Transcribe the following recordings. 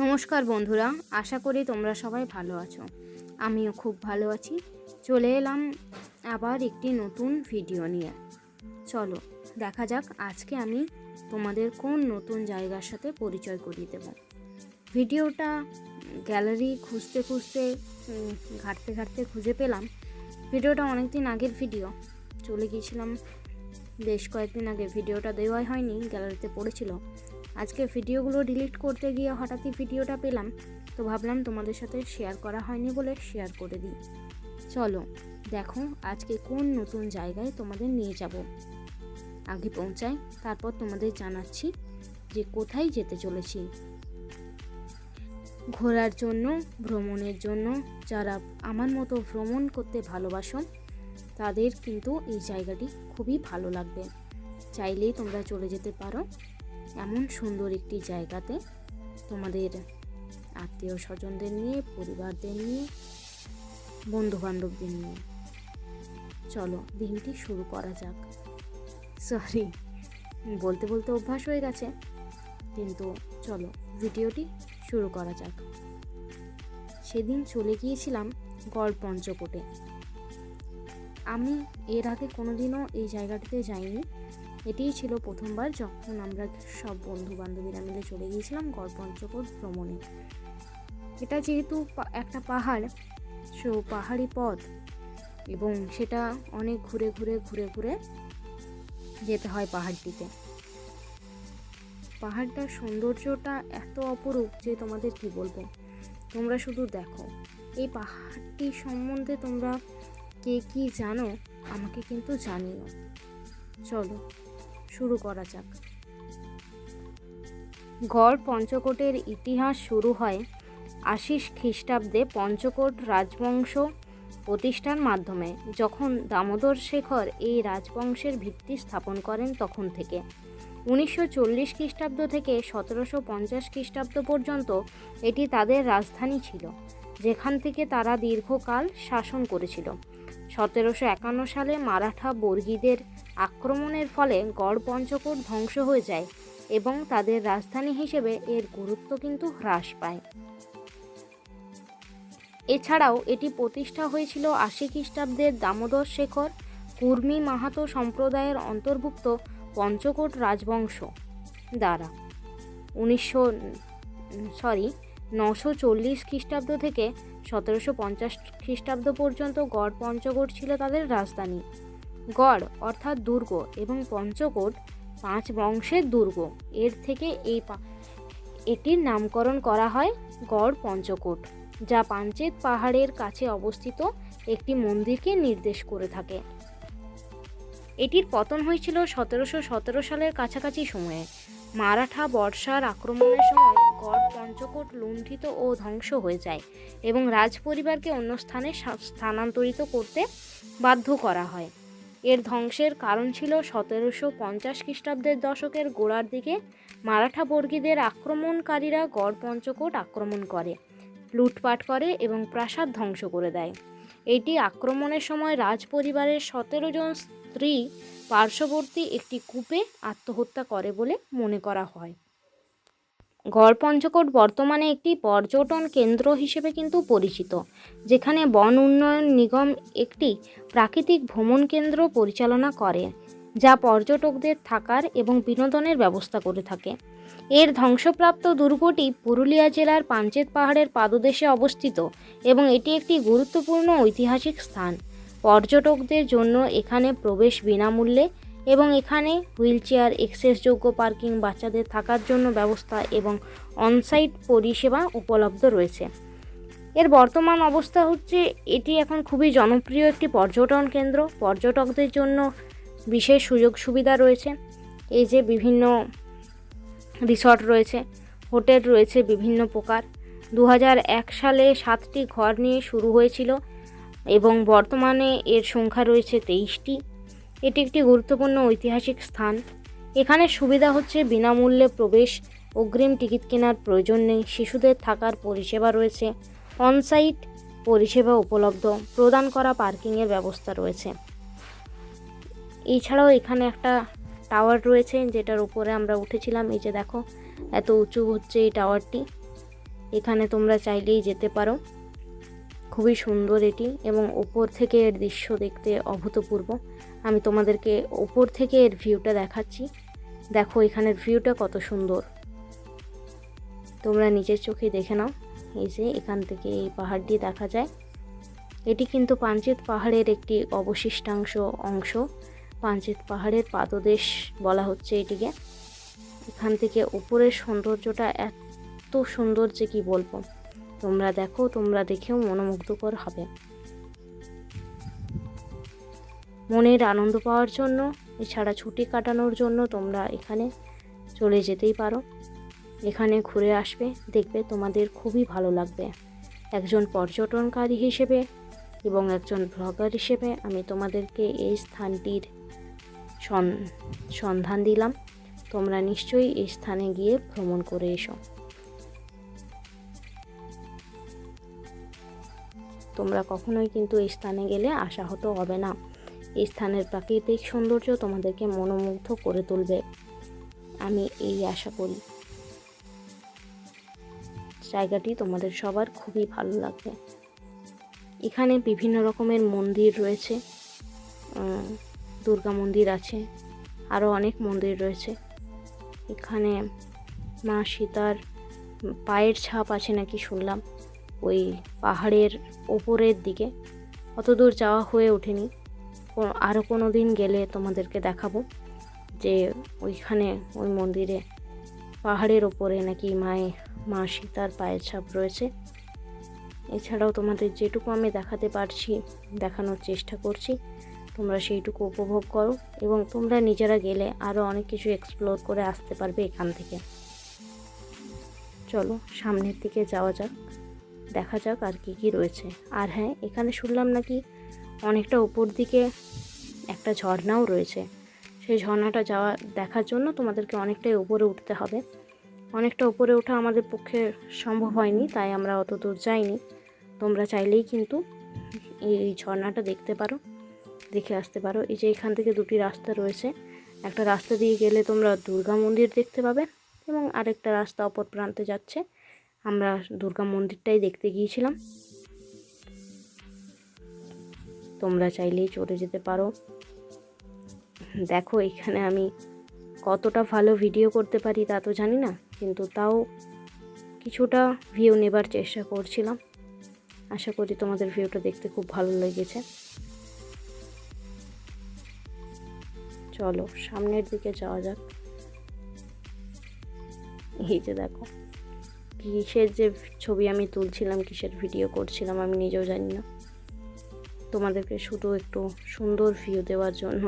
নমস্কার বন্ধুরা, আশা করি তোমরা সবাই ভালো আছো। আমিও খুব ভালো আছি। চলে এলাম আবার একটি নতুন ভিডিও নিয়ে। চলো, দেখা যাক আজকে আমি তোমাদের কোন নতুন জায়গার সাথে পরিচয় করিয়ে দেব। ভিডিওটা গ্যালারি খুঁজতে খুঁজতে ঘাঁটতে ঘাঁটতে খুঁজে পেলাম। ভিডিওটা অনেক দিন আগের ভিডিও। চলে গিয়েছিলাম, বেশ কয়েকদিন আগে। ভিডিওটা দেওয়াই হয়নি, গ্যালারিতে পড়েছিল। আজকে ভিডিওগুলো ডিলিট করতে গিয়ে হঠাৎই ভিডিওটা পেলাম, তো ভাবলাম তোমাদের সাথে শেয়ার করা হয়নি বলে শেয়ার করে দিই। চলো, দেখো আজকে কোন নতুন জায়গায় তোমাদের নিয়ে যাব। আগে পৌঁছাই, তারপর তোমাদের জানাচ্ছি যে কোথায় যেতে চলেছি। ঘোরার জন্য, ভ্রমণের জন্য, যারা আমার মতো ভ্রমণ করতে ভালোবাসো, তাদের কিন্তু এই জায়গাটি খুবই ভালো লাগবে। চাইলেই তোমরা চলে যেতে পারো। এমন সুন্দর একটি জায়গাতে তোমাদের আত্মীয় স্বজনদের নিয়ে, পরিবারদের নিয়ে বন্ধু বান্ধবদের নিয়ে। চলো, দিনটি শুরু করা যাক। সরি বলতে বলতে অভ্যাস হয়ে গেছে। কিন্তু চলো, ভিডিওটি শুরু করা যাক। সেদিন চলে গিয়েছিলাম গড় পঞ্চকোটে আমি এর আগে কোনোদিনও এই জায়গাটিতে যাইনি। এটিই ছিল প্রথমবার যখন আমরা সব বন্ধু বান্ধবীরা মিলে চলে গিয়েছিলাম গড় পঞ্চকোট ভ্রমণে। এটা যেহেতু একটা পাহাড়, সো পাহাড়ি পথ এবং সেটা অনেক ঘুরে ঘুরে ঘুরে ঘুরে যেতে হয় পাহাড়টিতে। পাহাড়টার সৌন্দর্যটা এত অপরূপ যে তোমাদের কি বলব? তোমরা শুধু দেখো। এই পাহাড়টি সম্বন্ধে তোমরা কে কি জানো আমাকে কিন্তু জানিও। চলো। শুরু করা যাক। গড় পঞ্চকোটের ইতিহাস শুরু হয় আশিস খ্রিস্টাব্দে পঞ্চকোট রাজবংশ প্রতিষ্ঠার মাধ্যমে, যখন দামোদর শেখর এই রাজবংশের ভিত্তি স্থাপন করেন তখন থেকে। উনিশশো চল্লিশ খ্রিস্টাব্দ থেকে সতেরোশো পঞ্চাশ খ্রিস্টাব্দ পর্যন্ত এটি তাদের রাজধানী ছিল, যেখান থেকে তারা দীর্ঘকাল শাসন করেছিল। সতেরোশো একান্ন সালে মারাঠা বর্গীদের আক্রমণের ফলে গড় পঞ্চকোট ধ্বংস হয়ে যায় এবং তাদের রাজধানী হিসেবে এর গুরুত্ব কিন্তু হ্রাস পায়। এছাড়াও এটি প্রতিষ্ঠা হয়েছিল আশি খ্রিস্টাব্দের দামোদর শেখর কুর্মী মাহাতো সম্প্রদায়ের অন্তর্ভুক্ত পঞ্চকোট রাজবংশ দ্বারা। উনিশশো, সরি, নশো চল্লিশ খ্রিস্টাব্দ থেকে সতেরোশো পঞ্চাশ খ্রিস্টাব্দ পর্যন্ত গড় পঞ্চকোট ছিল তাদের রাজধানী। গড় অর্থাৎ দুর্গ এবং পঞ্চকোট পাঁচ বংশের দুর্গ। এর থেকে এই এটির নামকরণ করা হয় গড় পঞ্চকোট, যা পাঞ্চেত পাহাড়ের কাছে অবস্থিত একটি মন্দিরকে নির্দেশ করে থাকে। এটির পতন হয়েছিল সতেরোশো সতেরো সালের কাছাকাছি সময়ে। মারাঠা বর্ষার আক্রমণের সময় গড় পঞ্চকোট লুণ্ঠিত ও ধ্বংস হয়ে যায় এবং রাজপরিবারকে অন্য স্থানে স্থানান্তরিত করতে বাধ্য করা হয়। এর ধ্বংসের কারণ ছিল সতেরোশো পঞ্চাশ খ্রিস্টাব্দের দশকের গোড়ার দিকে মারাঠা বর্গীদের আক্রমণকারীরা গড় পঞ্চকোট আক্রমণ করে, লুটপাট করে এবং প্রাসাদ ধ্বংস করে দেয়। এটি আক্রমণের সময় রাজপরিবারের সতেরো জন স্ত্রী পার্শ্ববর্তী একটি কূপে আত্মহত্যা করে বলে মনে করা হয়। গড় পঞ্চকোট বর্তমানে একটি পর্যটন কেন্দ্র হিসেবে কিন্তু পরিচিত, যেখানে বন উন্নয়ন নিগম একটি প্রাকৃতিক ভ্রমণ কেন্দ্র পরিচালনা করে, যা পর্যটকদের থাকার এবং বিনোদনের ব্যবস্থা করে থাকে। এর ধ্বংসপ্রাপ্ত দুর্গটি পুরুলিয়া জেলার পাঞ্চেত পাহাড়ের পাদদেশে অবস্থিত এবং এটি একটি গুরুত্বপূর্ণ ঐতিহাসিক স্থান। পর্যটকদের জন্য এখানে প্রবেশ বিনামূল্যে এবং এখানে হুইল হুইলচেয়ার, এক্সেসযোগ্য পার্কিং, বাচ্চাদের থাকার জন্য ব্যবস্থা এবং অনসাইট পরিষেবা উপলব্ধ রয়েছে। এর বর্তমান অবস্থা হচ্ছে, এটি এখন খুবই জনপ্রিয় একটি পর্যটন কেন্দ্র। পর্যটকদের জন্য বিশেষ সুযোগ সুবিধা রয়েছে। এই যে বিভিন্ন রিসর্ট রয়েছে, হোটেল রয়েছে বিভিন্ন প্রকার। দু সালে সাতটি ঘর নিয়ে শুরু হয়েছিল এবং বর্তমানে এর সংখ্যা রয়েছে তেইশটি। এটি একটি গুরুত্বপূর্ণ ঐতিহাসিক স্থান। এখানে সুবিধা হচ্ছে বিনামূল্যে প্রবেশ, অগ্রিম টিকিট কেনার প্রয়োজন নেই, শিশুদের থাকার পরিষেবা রয়েছে অনসাইট পরিষেবা উপলব্ধ, প্রদান করা পার্কিংয়ের ব্যবস্থা রয়েছে। এছাড়াও এখানে একটা টাওয়ার রয়েছে, যেটার উপরে আমরা উঠেছিলাম। এই যে দেখো, এত উঁচু হচ্ছে এই টাওয়ারটি। এখানে তোমরা চাইলেই যেতে পারো। খুবই সুন্দর এটি এবং ওপর থেকে এর দৃশ্য দেখতে অভূতপূর্ব। আমি তোমাদেরকে ওপর থেকে এর ভিউটা দেখাচ্ছি। দেখো, এখানের ভিউটা কত সুন্দর। তোমরা নিজের চোখে দেখে নাও। এই যে, এখান থেকে এই পাহাড়টি দেখা যায়। এটি কিন্তু পাঞ্চেত পাহাড়ের একটি অবশিষ্টাংশ অংশ। পাঞ্চেত পাহাড়ের পাদদেশ বলা হচ্ছে এটিকে। এখান থেকে উপরের সৌন্দর্যটা এত সুন্দর যে কি বলব। তোমরা দেখো, তোমরা দেখেও মনোমুগ্ধকর হবে। মনের আনন্দ পাওয়ার জন্য, এছাড়া ছুটি কাটানোর জন্য তোমরা এখানে চলে যেতেই পারো। এখানে ঘুরে আসবে, দেখবে তোমাদের খুবই ভালো লাগবে। একজন পর্যটনকারী হিসেবে এবং একজন ব্লগার হিসেবে আমি তোমাদেরকে এই স্থানটির সন- সন্ধান দিলাম। তোমরা নিশ্চয়ই এই স্থানে গিয়ে ভ্রমণ করে এসো। তোমরা কখনোই কিন্তু এই স্থানে গেলে আশাহত হবে না। এই স্থানের প্রাকৃতিক সৌন্দর্য তোমাদেরকে মনোমুগ্ধ করে তুলবে। আমি এই আশা করি। জায়গাটি তোমাদের সবার খুবই ভালো লাগবে। এখানে বিভিন্ন রকমের মন্দির রয়েছে। দুর্গা মন্দির আছে। আরও অনেক মন্দির রয়েছে। এখানে মা সীতার পায়ের ছাপ আছে নাকি শুনলাম। ওই পাহাড়ের ওপরের দিকে। অত দূর যাওয়া হয়ে ওঠেনি। আরও কোনো দিন গেলে তোমাদেরকে দেখাবো যে ওইখানে ওই মন্দিরে পাহাড়ের ওপরে নাকি মায়ে, মা সীতার পায়ের ছাপ রয়েছে। এছাড়াও তোমাদের যেটুকু আমি দেখাতে পারছি, দেখানোর চেষ্টা করছি, তোমরা সেইটুকু উপভোগ করো এবং তোমরা নিজেরা গেলে আরও অনেক কিছু এক্সপ্লোর করে আসতে পারবে এখান থেকে। চলো, সামনের দিকে যাওয়া যাক, দেখা যাক আর কি কি রয়েছে। আর হ্যাঁ এখানে শুনলাম নাকি অনেকটা উপর দিকে একটা ঝর্ণাও রয়েছে। সেই ঝর্ণাটা যাওয়া, দেখার জন্য তোমাদেরকে অনেকটাই উপরে উঠতে হবে। অনেকটা উপরে ওঠা আমাদের পক্ষে সম্ভব হয়নি, তাই আমরা অত দূর যাইনি। তোমরা চাইলেই কিন্তু এই ঝর্ণাটা দেখতে পারো, দেখে আসতে পারো। এই যে এখান থেকে দুটি রাস্তা রয়েছে, একটা রাস্তা দিয়ে গেলে তোমরা দুর্গা মন্দির দেখতে পাবে এবং আরেকটা রাস্তা অপর প্রান্তে যাচ্ছে। আমরা দুর্গা মন্দিরটাই দেখতে গিয়েছিলাম। তোমরা চাইলেই চলে যেতে পারো। দেখো, এখানে আমি কতটা ভালো ভিডিও করতে পারি তা তো জানি না, কিন্তু তাও কিছুটা ভিউ নেবার চেষ্টা করছিলাম। আশা করি তোমাদের ভিউটা দেখতে খুব ভালো লেগেছে। চলো, সামনের দিকে যাওয়া যাক। এই যে দেখো, কিসের যে ছবি আমি তুলছিলাম, কিসের ভিডিও করছিলাম আমি নিজেও জানি না। তোমাদেরকে শুধু একটু সুন্দর ভিউ দেওয়ার জন্য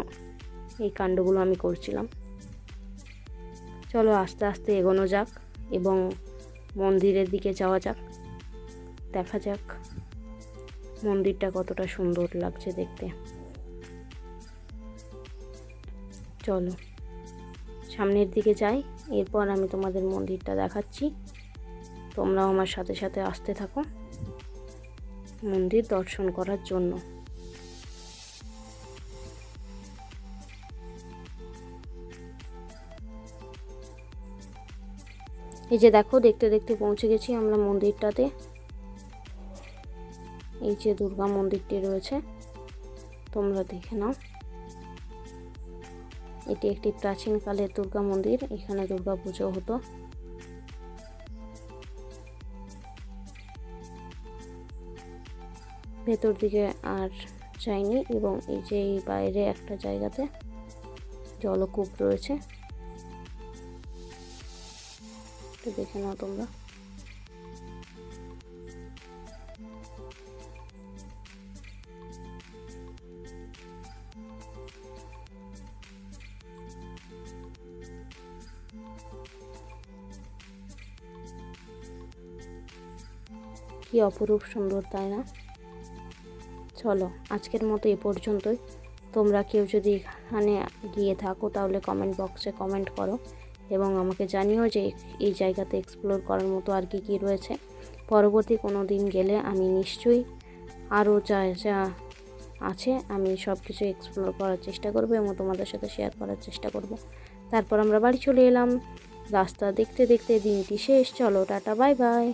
এই কাণ্ডগুলো আমি করছিলাম। চলো আস্তে আস্তে এগোনো যাক এবং মন্দিরের দিকে যাওয়া যাক। দেখা যাক মন্দিরটা কতটা সুন্দর লাগছে দেখতে। চলো সামনের দিকে যাই, এরপর আমি তোমাদের মন্দিরটা দেখাচ্ছি। তোমরাও আমার সাথে সাথে আসতে থাকো মন্দির দর্শন করার জন্য। এই যে দেখো, দেখতে দেখতে পৌঁছে গেছি আমরা মন্দিরটাতে। এই যে দুর্গা মন্দিরটি রয়েছে, তোমরা দেখে নাও। এটি একটি প্রাচীনকালের দুর্গা মন্দির, এখানে দুর্গা পুজো হতো। ভেতর দিকে আর যাইনি এবং এই যে বাইরে একটা জায়গাতে জলকূপ রয়েছে। একটু দেখে নাও তোমরা। কি অপরূপ সুন্দর, তাই না? চলো, আজকের মতো এ পর্যন্তই। তোমরা কেউ যদি এখানে গিয়ে থাকো, তাহলে কমেন্ট বক্সে কমেন্ট করো। এবং আমাকে জানিও যে এই জায়গাতে এক্সপ্লোর করার মতো আর কি কী রয়েছে। পরবর্তী কোনো দিন গেলে আমি নিশ্চয়ই আরও যা যা আছে আমি সব কিছু এক্সপ্লোর করার চেষ্টা করব এবং তোমাদের সাথে শেয়ার করার চেষ্টা করব। তারপর আমরা বাড়ি চলে এলাম। রাস্তা দেখতে দেখতে দিনটি শেষ। চলো, টাটা বাই বাই